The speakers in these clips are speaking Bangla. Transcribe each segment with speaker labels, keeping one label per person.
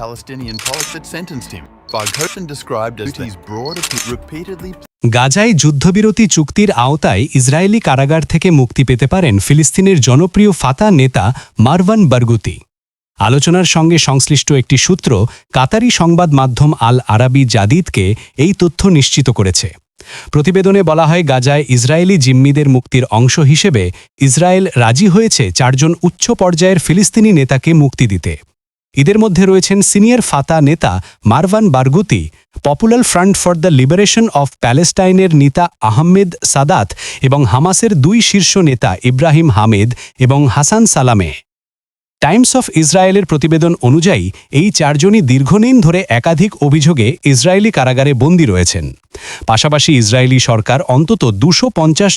Speaker 1: Palestinian police that sentenced him. Barghousen described as his broad appeal repeatedly
Speaker 2: গাজায় যুদ্ধবিরতি চুক্তির আওতায় ইসরায়েলি কারাগার থেকে মুক্তি পেতে পারেন ফিলিস্তিনের জনপ্রিয় ফাতা নেতা মারভান বারগুতি। আলোচনার সঙ্গে সংশ্লিষ্ট একটি সূত্র কাতারি সংবাদ মাধ্যম আল আরাবি জাদিদকে এই তথ্য নিশ্চিত করেছে। প্রতিবেদনে বলা হয় গাজায় ইসরায়েলি জিম্মিদের মুক্তির অংশ হিসেবে ইসরায়েল রাজি হয়েছে চারজন উচ্চ পর্যায়ের ফিলিস্তিনি নেতাকে মুক্তি দিতে। এদের মধ্যে রয়েছেন সিনিয়র ফাতা নেতা Marwan Barghouti, Popular Front for the Liberation of প্যালেস্টাইনের নেতা আহমেদ সাদাত এবং হামাসের দুই শীর্ষ নেতা ইব্রাহিম হামেদ এবং হাসান সালামে। টাইমস অফ ইসরায়েলের প্রতিবেদন অনুযায়ী, এই চারজনই দীর্ঘদিন ধরে একাধিক অভিযোগে ইসরায়েলি কারাগারে বন্দী রয়েছেন। পাশাপাশি ইসরায়েলি সরকার অন্তত দুশো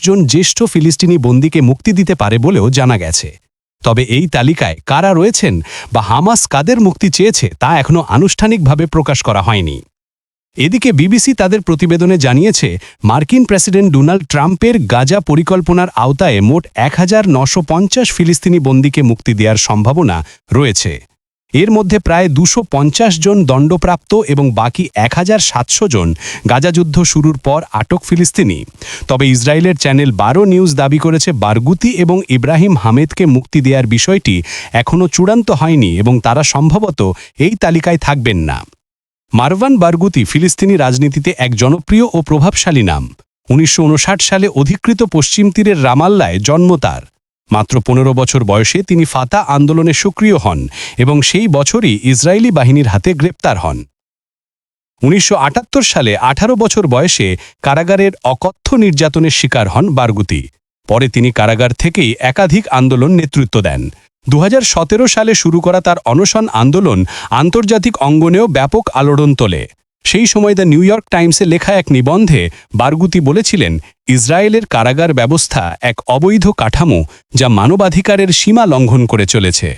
Speaker 2: জন জ্যেষ্ঠ ফিলিস্তিনি বন্দীকে মুক্তি দিতে পারে বলেও জানা গেছে। তবে এই তালিকায় কারা রয়েছেন বা হামাস কাদের মুক্তি চেয়েছে তা এখনও আনুষ্ঠানিকভাবে প্রকাশ করা হয়নি। এদিকে বিবিসি তাদের প্রতিবেদনে জানিয়েছে, মার্কিন প্রেসিডেন্ট ডোনাল্ড ট্রাম্পের গাজা পরিকল্পনার আওতায় মোট এক ফিলিস্তিনি বন্দীকে মুক্তি দেওয়ার সম্ভাবনা রয়েছে। এর মধ্যে প্রায় দুশো জন দণ্ডপ্রাপ্ত এবং বাকি এক হাজার সাতশো জন গাজা যুদ্ধ শুরুর পর আটক ফিলিস্তিনি। তবে ইসরায়েলের চ্যানেল বারো নিউজ দাবি করেছে, বারগুতি এবং ইব্রাহিম হামেদকে মুক্তি দেওয়ার বিষয়টি এখনও চূড়ান্ত হয়নি এবং তারা সম্ভবত এই তালিকায় থাকবেন না। মারওয়ান বারগুতি ফিলিস্তিনি রাজনীতিতে এক জনপ্রিয় ও প্রভাবশালী নাম। উনিশশো উনষাট সালে অধিকৃত পশ্চিম তীরের রামাল্লায় জন্ম তার। মাত্র পনেরো বছর বয়সে তিনি ফাতা আন্দোলনে সক্রিয় হন এবং সেই বছরই ইসরায়েলি বাহিনীর হাতে গ্রেপ্তার হন। উনিশশো আটাত্তর সালে ১৮ বছর বয়সে কারাগারের অকথ্য নির্যাতনের শিকার হন বারগুতি। পরে তিনি কারাগার থেকেই একাধিক আন্দোলন নেতৃত্ব দেন। দু হাজার সতেরো সালে শুরু করা তার অনশন আন্দোলন আন্তর্জাতিক অঙ্গনেও ব্যাপক আলোড়ন তোলে। সেই সময় দ্য নিউ ইয়র্ক টাইমসে লেখা এক নিবন্ধে বারগুতি বলেছিলেন, ইসরায়েলের কারাগার ব্যবস্থা এক অবৈধ কাঠামো যা মানবাধিকারের সীমা লঙ্ঘন করে চলেছে।